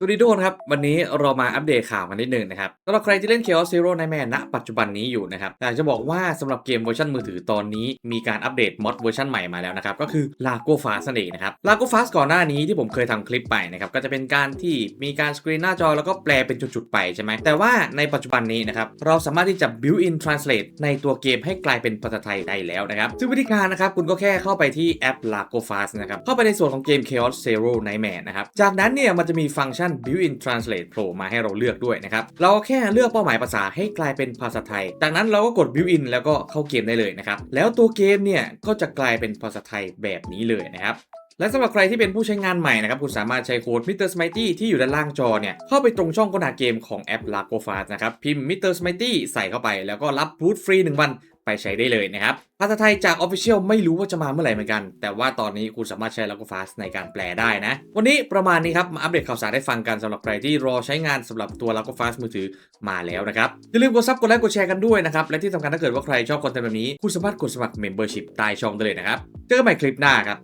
สวัสดีทุกคนครับ วันนี้เรามาอัปเดตข่าวกันนิดนึงนะครับสำหรับใครที่เล่น Chaos Zero Nightmare ณปัจจุบันนี้อยู่นะครับอยากจะบอกว่าสำหรับเกมเวอร์ชันมือถือตอนนี้มีการอัปเดตมอดเวอร์ชันใหม่มาแล้วนะครับ ก็คือ Lago Fast นั่นเองนะครับ Lago Fast ก่อนหน้านี้ที่ผมเคยทำคลิปไปนะครับ ก็จะเป็นการที่มีการสกรีนหน้าจอแล้วก็แปลเป็นจุดๆไปใช่ไหมแต่ว่าในปัจจุบันนี้นะครับเราสามารถที่จะ build in translate ในตัวเกมให้กลายเป็นภาษาไทยได้แล้วนะครับซึ่งวิธีการนะครับคุณก็แค่เข้าไปที่แอป Lago Fast นะครับเข้าไปในส่วนของเกม Chaos Zero Nightmare นะครับจากนั้นเนี่ยมันจะมีฟังก์ชัน build in translate Pro มาให้เราเลือกด้วยนะครับ เราแค่เลือกเป้าหมายภาษาให้กลายเป็นภาษาไทย จากนั้นเราก็กด Built-in แล้วก็เข้าเกมได้เลยนะครับ แล้วตัวเกมเนี่ยก็จะกลายเป็นภาษาไทยแบบนี้เลยนะครับ และสำหรับใครที่เป็นผู้ใช้งานใหม่นะครับ คุณสามารถใช้โค้ด Mr. Smitey ที่อยู่ด้านล่างจอเนี่ย เข้าไปตรงช่องค้นหาเกมของแอป Lago Fast นะครับ พิมพ์ Mr. Smitey ใส่เข้าไปแล้วก็รับรูทฟรี1วันไปใช้ได้เลยนะครับ ภาษาไทยจาก Official ไม่รู้ว่าจะมาเมื่อไหร่เหมือนกัน แต่ว่าตอนนี้คุณสามารถใช้ Lago Fast ในการแปลได้นะ วันนี้ประมาณนี้ครับ มาอัปเดตข่าวสารให้ฟังกันสำหรับใครที่รอใช้งานสำหรับตัว Lago Fast มือถือมาแล้วนะครับอย่าลืมกดซับกดไลค์กดแชร์กันด้วยนะครับและที่สำคัญถ้าเกิดว่าใครชอบคอนเทนต์แบบนี้คุณสามารถกดสมัคร Membership ใต้ช่องได้เลยนะครับเจอกันใหม่คลิปหน้าครับ